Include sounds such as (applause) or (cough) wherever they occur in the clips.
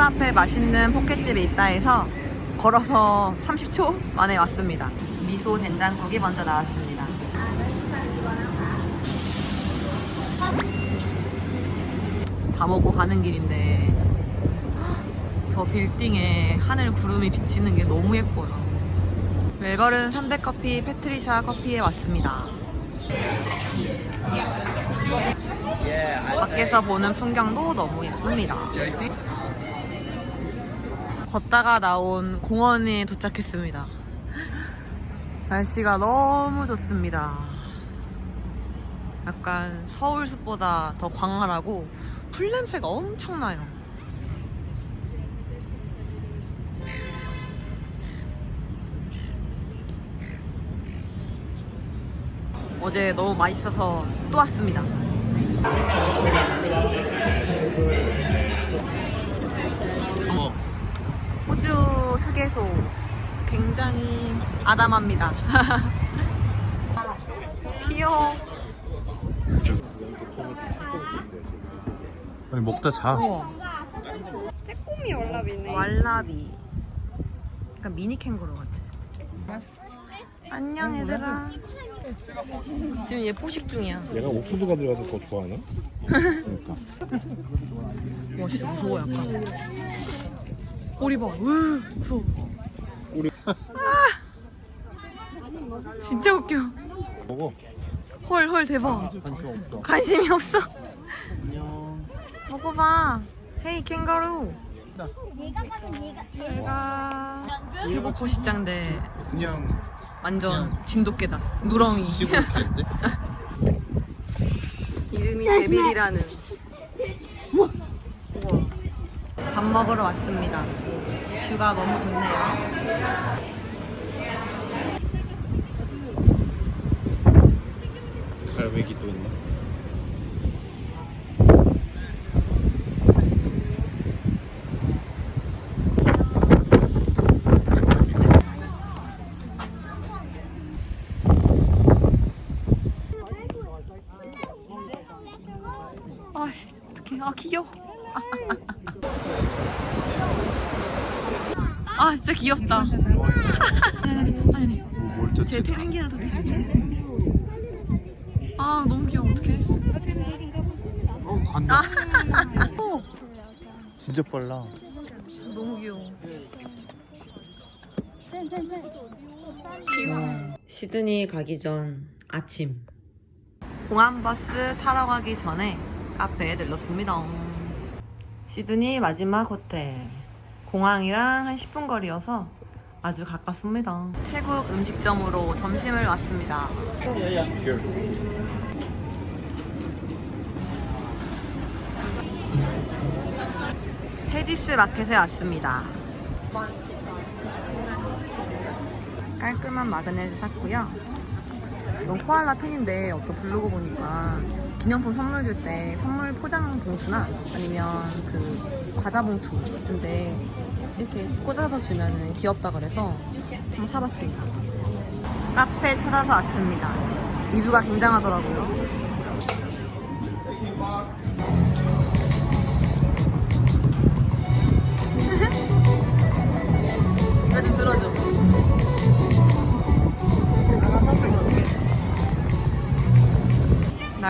버스 앞에 맛있는 포켓집이 있다 해서 걸어서 30초 만에 왔습니다. 미소 된장국이 먼저 나왔습니다. 다 먹고 가는 길인데 저 빌딩에 하늘 구름이 비치는 게 너무 예뻐요. 멜버른 3대 커피 패트리샤 커피에 왔습니다. 밖에서 보는 풍경도 너무 예쁩니다. 걷다가 나온 공원에 도착했습니다. 날씨가 너무 좋습니다. 약간 서울 숲보다 더 광활하고 풀냄새가 엄청나요. 어제 너무 맛있어서 또 왔습니다. 호주 휴게소 굉장히 아담합니다. (laughs) 귀여워. 아니 먹다 자. 우와. 꼬미 월라비네. 왈라비. 약간 미니 캥거루 같아. 안녕 얘들아. 지금 얘 포식 중이야. 얘가 옥수수가 들어가서 더 좋아하나? (laughs) 그러니까. 와 진짜 무서워 약간. 꼬리 봐. 으 무서워. 우리 아! 진짜 웃겨. 먹어. 헐 헐 대박. 관심 없어. 관심이 없어. 안녕. 먹어봐. 헤이 캥거루. 얘가 봐도 얘가 제가 제복 포식자인데 그냥 완전 진돗개다. 누렁이. 시골 개인데? (laughs) 이름이 데빌이라는. 우와. 밥 먹으러 왔습니다. 뷰가 너무 좋네요. 갈매기도 있나? 아씨, 어떡해. 아, 귀여워. 아, 진짜 귀엽다. 아니, 아니, 뭘 또? 제 펭귄을 터치. 아, 너무 귀여워. 어떡해. 어 간다. 아, 진짜 빨라. 너무 귀여워. 시드니 가기 전 아침. 공항 버스 타러 가기 전에 카페에 들렀습니다. 시드니 마지막 호텔. 공항이랑 한 10분 거리여서 아주 가깝습니다. 태국 음식점으로 점심을 왔습니다. 페디스 마켓에 왔습니다. 깔끔한 마그넷을 샀고요. 이건 코알라 펜인데 어떤 블로그 보니까 기념품 선물 줄 때 선물 포장 봉투나 아니면 그 과자 봉투 같은데 이렇게 꽂아서 주면은 귀엽다 그래서 한번 사봤습니다. 카페 찾아서 왔습니다. 리뷰가 굉장하더라고요.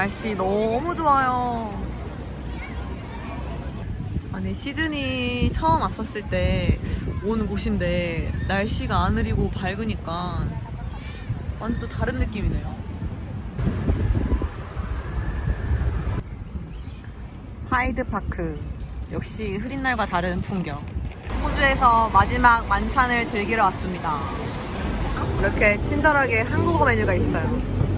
날씨 너무 좋아요. 아니 시드니 처음 왔었을 때 온 곳인데 날씨가 안 흐리고 밝으니까 완전 또 다른 느낌이네요. 하이드 파크 역시 흐린 날과 다른 풍경. 호주에서 마지막 만찬을 즐기러 왔습니다. 이렇게 친절하게 한국어 메뉴가 있어요.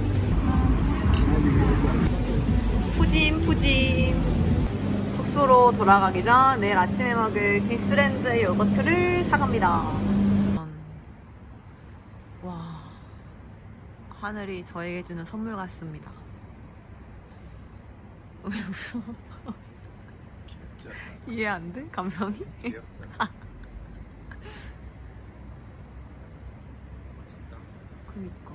푸짐. 숙소로 돌아가기 전 내일 아침에 먹을 디스랜드 요거트를 사갑니다. 와, 하늘이 저에게 주는 선물 같습니다. 왜 웃어? 귀엽잖아. 이해 안 돼? 감성이? 귀엽잖아. (laughs) 그니까.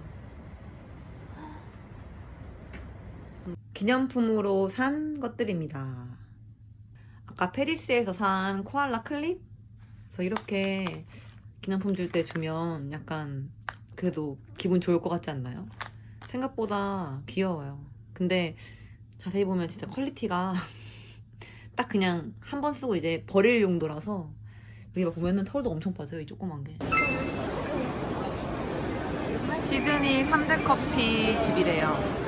기념품으로 산 것들입니다. 아까 페리스에서 산 코알라 클립? 그래서 이렇게 기념품 줄 때 주면 약간 그래도 기분 좋을 것 같지 않나요? 생각보다 귀여워요. 근데 자세히 보면 진짜 퀄리티가 (laughs) 딱 그냥 한 번 쓰고 이제 버릴 용도라서 여기 막 보면은 털도 엄청 빠져요, 이 조그만 게. 시드니 3대 커피 집이래요.